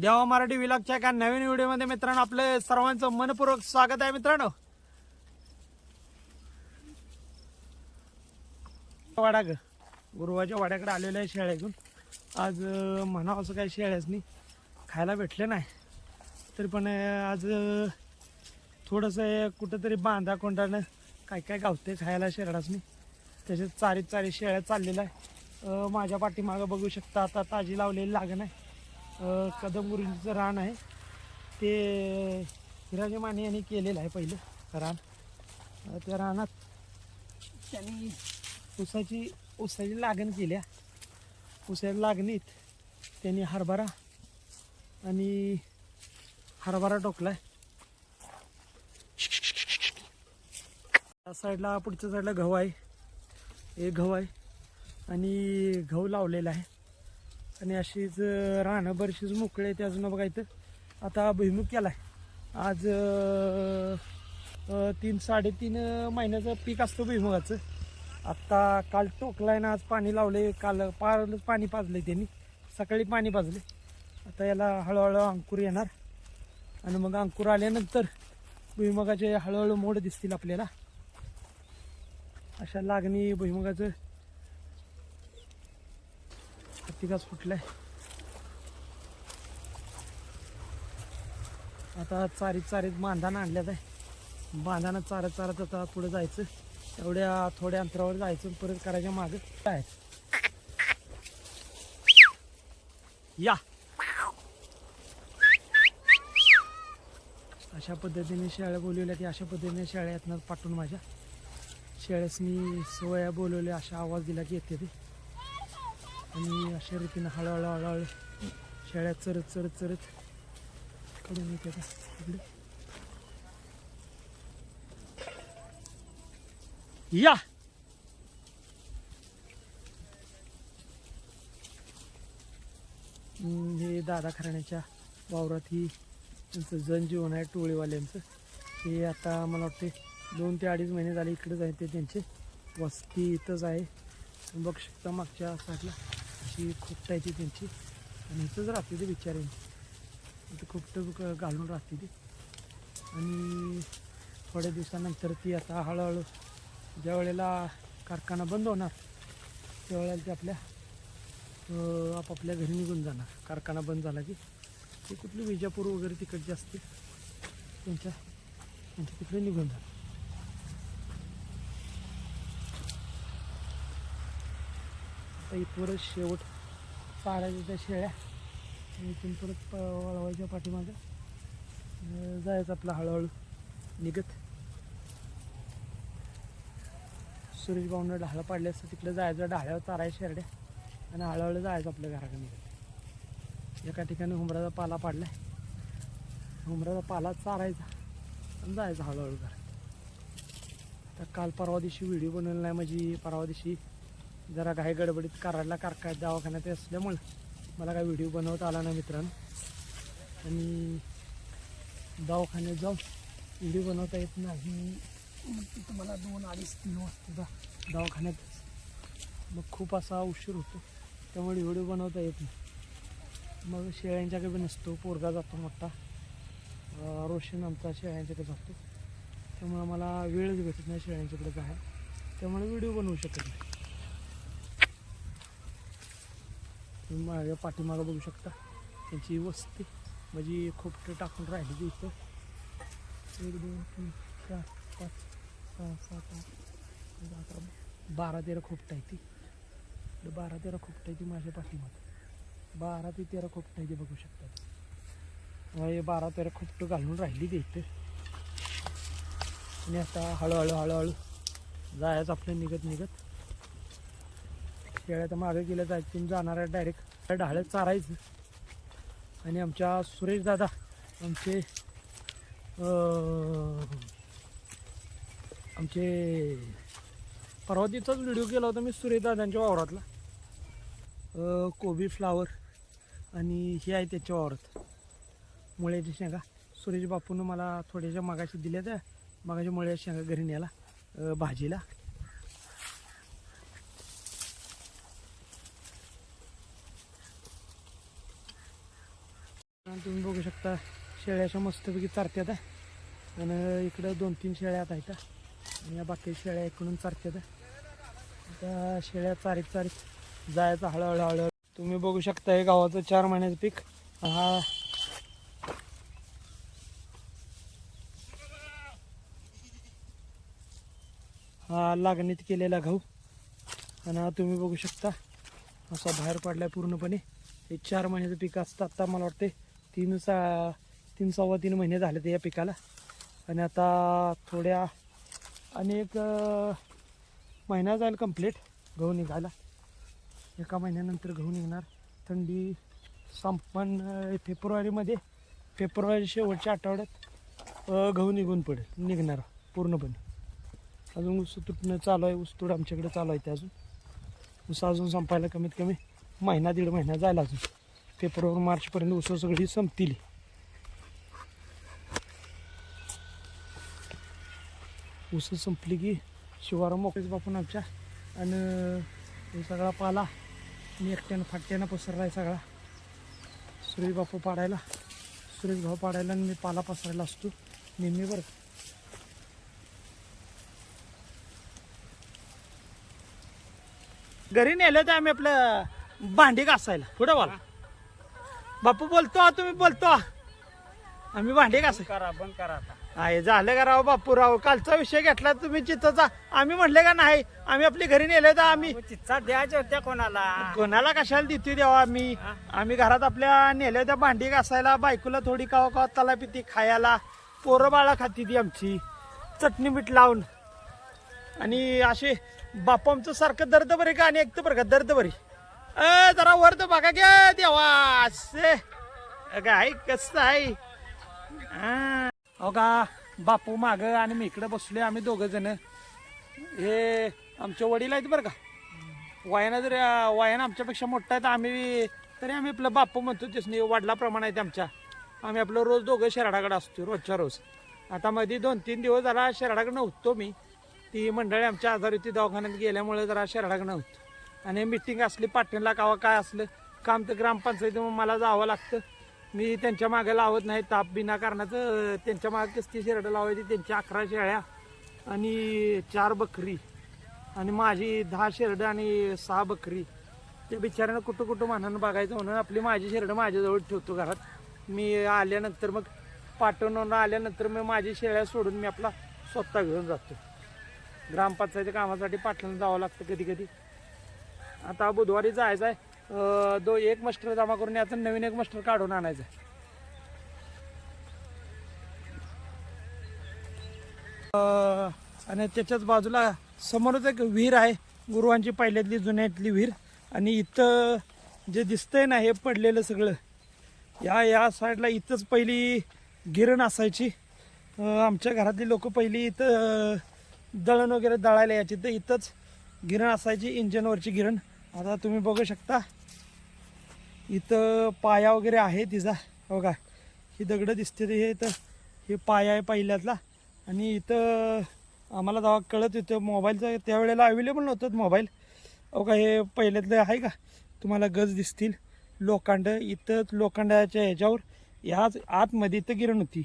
देवा मराठी विलागच्या एका नवीन व्हिडिओमध्ये मित्रांनो आपले सर्वांचं मनपूर्वक स्वागत आहे मित्रांनो. वाडा गुरुवाच्या वाड्याकडे आलेलं आहे शेळ्याकडून आज म्हणावं असं काही शेळ्याच नाही. खायला भेटले नाही. तरी पण आज थोडंसं कुठंतरी बांधा कोंडानं काय काय गावते खायला शेरडासनी त्याच्यात चारीत चारी शेळ्या चाललेल्या आहे. माझ्या पाठीमागं बघू शकता आता ताजी लावलेली लागण आहे. अं, रान आहे. ते हिराजी माने यांनी केलेलं आहे पहिलं रान. त्या रानात त्यांनी ऊसाची ऊसाची लागण केल्या. ऊसाच्या लागणीत त्यांनी हरभरा आणि हरभरा टोकलाय. त्या साईडला पुढच्या साईडला गहू आहे. एक गहू आहे आणि गहू लावलेला आहे. आणि अशीच राहणं रानं बरीचशीच मोकळे आहे ते अजून बघा इथं. आता भुईमुग केला आहे आज तीन साडेतीन महिन्याचं पीक असतं भुईमुगाचं आत्ता काल टोकलाय ना आज पाणी लावले काल पारलंच पाणी पाजले त्यांनी. सकाळी पाणी पाजले आता याला हळूहळू अंकुर येणार. आणि मग अंकुर आल्यानंतर भुईमुगाचे हळूहळू मोड दिसतील आपल्याला. अशा लागणी भुईमुगाचं हत्तीकाच फुटलाय. आता चारीत चारीत बांधानं आणल्यात आहे. बांधानं चारत चारत आता पुढे जायचं. एवढ्या थोड्या अंतरावर जायचं परत करायच्या माग. काय? या. अशा पद्धतीने शेळ्या बोलवल्या की अशा पद्धतीने शेळ्या यातनं पाठवून माझ्या. शेळ्यासनी सोया बोलवल्या अशा आवाज दिला की येते ते. आणि अशा रीतीनं हळूहळू हळूहळू शेळ्या चरत चरत चरत कडून येते इकडे. या! हे दादा खराण्याच्या वावरात ही त्यांचं जनजीवन आहे टोळीवाल्यांचं हे आता मला वाटते दोन ते अडीच महिने झाले इकडेच आहे ते त्यांचे. वस्ती इथंच आहे. बघ बघू शकता मागच्या साईडला. अशी खोपट आहे ती त्यांची. आणि इथंच राहते ते बिचारे इथं खोपटं घालून राहते ती आणि थोड्या दिवसानंतर ती आता हळूहळू ज्या वेळेला कारखाना बंद होणार त्यावेळेला ते आपल्या आपापल्या घरी निघून जाणार. कारखाना बंद झाला की ते कुठली विजापूर वगैरे तिकडची असते त्यांच्या त्यांच्या तिकडे निघून जाणार. आता इथवरच शेवट पाडायच्या त्या शेळ्या. आणि इथून परत वळवायच्या पाठीमागं. जायचं आपलं हळूहळू. निघत. सुरेश भाऊनं ढाळं पाडले असतं तिकडे जायचं ढाळ्यावर चारायच्या शेरड्या. आणि हळूहळू जायचं आपल्या घराकडे निघत. एका ठिकाणी हुमराचा पाला पाडला हुमराचा पाला चारायचा. आणि जायचं हळूहळू घरात. तर काल परवा दिवशी व्हिडिओ बनवला नाही म्हणजे परवा दिवशी जरा घाई गडबडीत कराडला कारखान्यात दवाखान्यात असल्यामुळं मला काय व्हिडिओ बनवता आला नाही मित्रांनो. आणि दवाखान्यात जाऊन व्हिडिओ बनवता येत नाही. मग तिथं मला दोन अडीच तीन वाजता दवाखान्यात. मग खूप असा उशीर होतो. त्यामुळे व्हिडिओ बनवता येत नाही. मग शेळ्यांच्याकडे पण नसतो पोरगा जातो मोठा. रोशन आमचा शेळ्यांच्याकडे जातो. त्यामुळं मला वेळच भेटत नाही शेळ्यांच्याकडे जायला. त्यामुळे व्हिडिओ बनवू शकत नाही. तुम्ही माझ्या पाठीमागं बघू शकता. त्यांची वस्ती म्हणजे खोपटं टाकून राहिली इथं. एक दोन तीन चार पाच सहा सात आठ अकरा बारा तेरा खोपटं आहे ती. बारा तेरा खोपटं आहे ती माझ्या पाठीमागं. बारा ते तेरा खोपटं आहे ती बघू शकता. हे बारा तेरा खोपटं घालून राहिली ते इथं. आणि आता हळूहळू हळूहळू जायचं आपलं निघत निघत. शेळ्या तर मागे गेल्या जायचं जाणार आहे डायरेक्ट ढाळ्यात चारायचं. आणि आमच्या सुरेश दादा आमचे आमचे परवा व्हिडिओ केला होता मी सुरेश दादांच्या वावरातला. कोबी फ्लावर आणि हे आहे त्याच्या वावरात. मुळ्याच्या शेंगा सुरेश बापूनं मला थोड्याशा मागाशी दिल्या त्या. मागाच्या मुळ्याच्या शेंगा घरी न्यायला भाजीला. आणि तुम्ही बघू शकता शेळ्याच्या मस्तपैकी चारत्यात आणि इकडं दोन तीन शेळ्या आहेत. आणि या बाकी शेळ्या इकडून चारत्यात आता शेळ्या चारीत चारीत जायचं हळूहळू हळूहळू. तुम्ही बघू शकता हे गावाचं चार महिन्याचं पीक. हा. हा लागणीत केलेला गहू. आणि हा तुम्ही बघू शकता. असा बाहेर पडलाय पूर्णपणे. हे चार महिन्याचं पीक असतं. आता मला वाटते तीन सा तीन सव्वा तीन महिने झाले ते या पिकाला. आणि आता थोड्या अनेक महिना जाईल कंप्लीट गहू निघायला एका महिन्यानंतर गहू निघणार. थंडी संपन फेब्रुवारीमध्ये फेब्रुवारी शेवटच्या आठवड्यात गहू निघून पडेल. निघणार पूर्णपणे. अजून ऊस तुटणं चालू आहे. ऊस तोड आमच्याकडे चालू आहे ते अजून. ऊस अजून संपायला कमीत कमी महिना दीड महिना जायला अजून. फेब्रुवारी मार्चपर्यंत ऊस सगळी संपतील. उस संपली की शिवारा मोकळीच बापून आमच्या. आणि सगळा पाला. मी एकट्यानं फाट्यानं पसरला आहे सगळा. सुरेश बापू पाडायला. सुरेश भाऊ पाडायला आणि मी पाला पसरायला असतो. नेहमी बरं घरी नेलं तर आम्ही आपलं भांडी घासायला. पुढं वाला बापू बोलतो तुम्ही बोलतो. आम्ही भांडी घासाय करा बंद करा आता. आहे झालं का राव बापूराव कालचा विषय घेतला तुम्ही चित्ताचा आम्ही म्हणले का नाही? आम्ही आपली घरी नेलं तर आम्ही चिच्चा द्यायच्या होत्या कोणाला. कोणाला कशाला देतोय देवा आम्ही? आम्ही घरात आपल्या नेल्या त्या भांडी घासायला बायकोला थोडी कावा कावा तला पिती खायला. पोरं बाळा खाती ती आमची. चटणी मीठ लावून. आणि असे बापू आमचं सारखं दर्द बरे का आणि एक तर बरं का दर्द बरी अ जरा वर तर बघा घ्या देवा असे. काय कसं आहे? हा. हो का बापू माग आणि मी इकडे बसलोय आम्ही दोघ जण. हे आमचे वडील आहेत बरं का. वयानं जर वयानं आमच्यापेक्षा मोठा आहे तर आम्ही तरी आम्ही आपलं बापू म्हणतो तेच नाही वडिलाप्रमाणे आहेत आमच्या. आम्ही आपलं रोज दोघं शेराडाकडे असतो रोजच्या रोज. आता मध्ये दोन तीन दिवस जरा शेराडाकडे नव्हतो मी. ती मंडळी आमच्या आजारी होती दवाखान्यात गेल्यामुळे जरा शेराडाकडे नव्हतो. आणि मिटिंग असली पाटणला कावा काय असलं काम तर ग्रामपंचायतीमुळे मला जावं लागतं. मी त्यांच्या मागे लावत नाही ताप बिना कारणाचं त्यांच्या मागे कसती शेरडं लावायची त्यांच्या अकरा शेळ्या आणि चार बकरी आणि माझी दहा शेरडं आणि सहा बकरी. त्या बिचाऱ्यानं कुठं कुठं मानानं बघायचं म्हणून आपली माझी शेरडं माझ्याजवळ ठेवतो घरात. मी आल्यानंतर मग पाठवून आल्यानंतर मी माझी शेळ्या सोडून मी आपला स्वतः घेऊन जातो. ग्रामपंचायती कामासाठी पाटलांना जावं लागतं कधी कधी. आता बुधवारी जायचं आहे दो एक मस्टर जमा करून याचं नवीन एक मस्टर काढून आणायचं आहे. आणि त्याच्याच बाजूला समोरच एक विहीर आहे. गुरुवांची पहिल्यातली जुन्यातली विहीर. आणि इथं जे दिसतंय ना हे पडलेलं सगळं. या या साईडला इथंच पहिली गिरण असायची. आमच्या घरातली लोक पहिली इथं दळण वगैरे दळायला यायची. तर इथंच गिरण असायची इंजनवरची गिरण. आता तुम्ही बघू शकता. इथं पाया वगैरे आहे तिचा. हो बघा ही दगडं दिसते ते. हे इथं हे पाया आहे पहिल्यातला. आणि इथं आम्हाला जेव्हा कळत होतं मोबाईलचं त्यावेळेला अवेलेबल नव्हतं मोबाईल. हो बघा हे पहिल्यातलं आहे का? तुम्हाला गज दिसतील. लोखंड इथं लोखंडाच्या ह्याच्यावर ह्याच आतमध्ये इथं गिरण होती.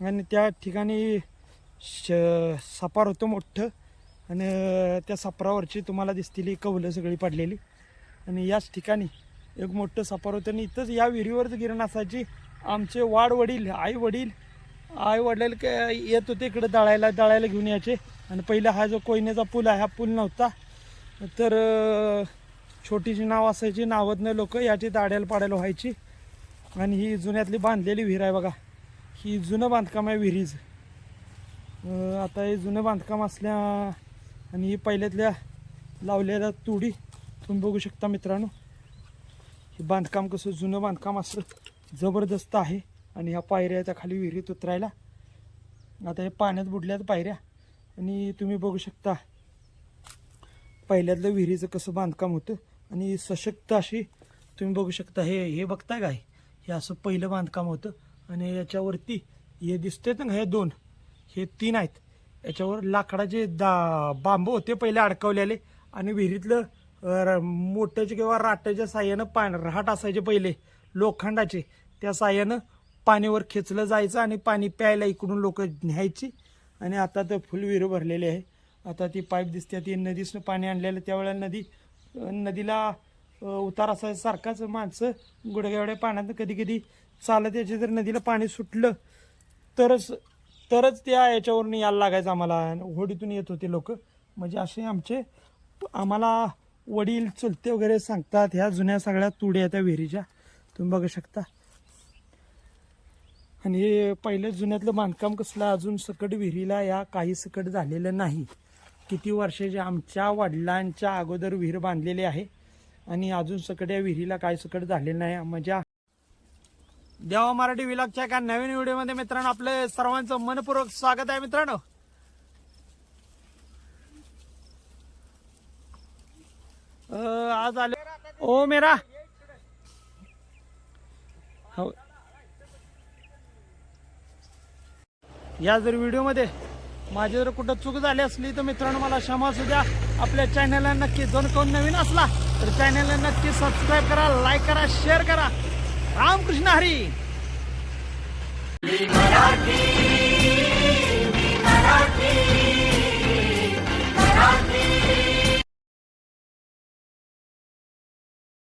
आणि त्या ठिकाणी श सपार होतं मोठं. आणि त्या सापरावरची तुम्हाला दिसतील ही कवलं सगळी पडलेली. आणि याच ठिकाणी एक मोठं सपार होतं आणि इथंच या विहिरीवरच गिरण असायची. आमचे वाड वडील आई वडील आई वडील येत होते इकडे दळायला दळायला घेऊन यायचे. आणि पहिला हा जो कोयनेचा पूल आहे हा पूल नव्हता. तर छोटीची छोटीशी नाव असायची नावतनं लोक याची दाड्याला पाडायला व्हायची. आणि ही जुन्यातली बांधलेली विहीर आहे बघा. ही जुनं बांधकाम आहे विहिरीचं. आता हे जुनं बांधकाम असल्या आणि ही पहिल्यातल्या लावलेल्या तुडी तुम्ही बघू शकता मित्रांनो. हे बांधकाम कसं जुनं बांधकाम असं जबरदस्त आहे आणि ह्या पायऱ्या त्या खाली विहिरीत उतरायला. आता हे पाण्यात बुडल्यात पायऱ्या. आणि तुम्ही बघू शकता पहिल्यातलं विहिरीचं कसं बांधकाम होतं. आणि सशक्त अशी तुम्ही बघू शकता हे हे बघताय काय? हे असं पहिलं बांधकाम होतं. आणि याच्यावरती हे दिसतेत ना हे दोन हे तीन आहेत. याच्यावर लाकडाचे दा बांबू होते पहिले अडकवलेले आणि विहिरीतलं मोठ्याचे किंवा राट्याच्या साह्यानं पाणी रहाट असायचे पहिले लोखंडाचे. त्या साह्यानं पाणीवर खेचलं जायचं आणि पाणी प्यायला इकडून लोक न्यायची. आणि आता तर फुल विहिरं भरलेली आहे. आता ती पाईप दिसते ती नदीसनं पाणी आणलेलं त्यावेळेला नदी नदीला उतार असायचा. सारखाच माणसं गुडघ्यावड्या पाण्यात कधी कधी चालत यायचे. जर नदीला पाणी सुटलं तरच तरच त्या याच्यावरून यायला लागायचं आम्हाला. होडीतून येत होते लोक. म्हणजे असे आमचे आम्हाला वडील चुलते वगैरे सांगतात ह्या जुन्या सगळ्या तुड्या त्या विहिरीच्या. तुम्ही बघू शकता. आणि हे पहिलं जुन्यातलं बांधकाम कसलं अजून सकट विहिरीला या काही सकट झालेलं नाही. किती वर्षाचे आमच्या वडिलांच्या अगोदर विहीर बांधलेली आहे. आणि अजून सकट या विहिरीला काही सकट झालेलं नाही. म्हणजे देवा मराठी विलागच्या एका नवीन व्हिडिओमध्ये मित्रांनो आपले सर्वांचं मनपूर्वक स्वागत आहे मित्रांनो. आज आले ओ मेरा. हो. या जर व्हिडिओमध्ये माझी जर कुठं चूक झाली असली तर मित्रांनो मला क्षमा असू द्या. आपल्या चॅनलला नक्की जर कोण नवीन असला तर चॅनलला नक्की सबस्क्राईब करा लाईक करा शेअर करा. रामकृष्ण हरी.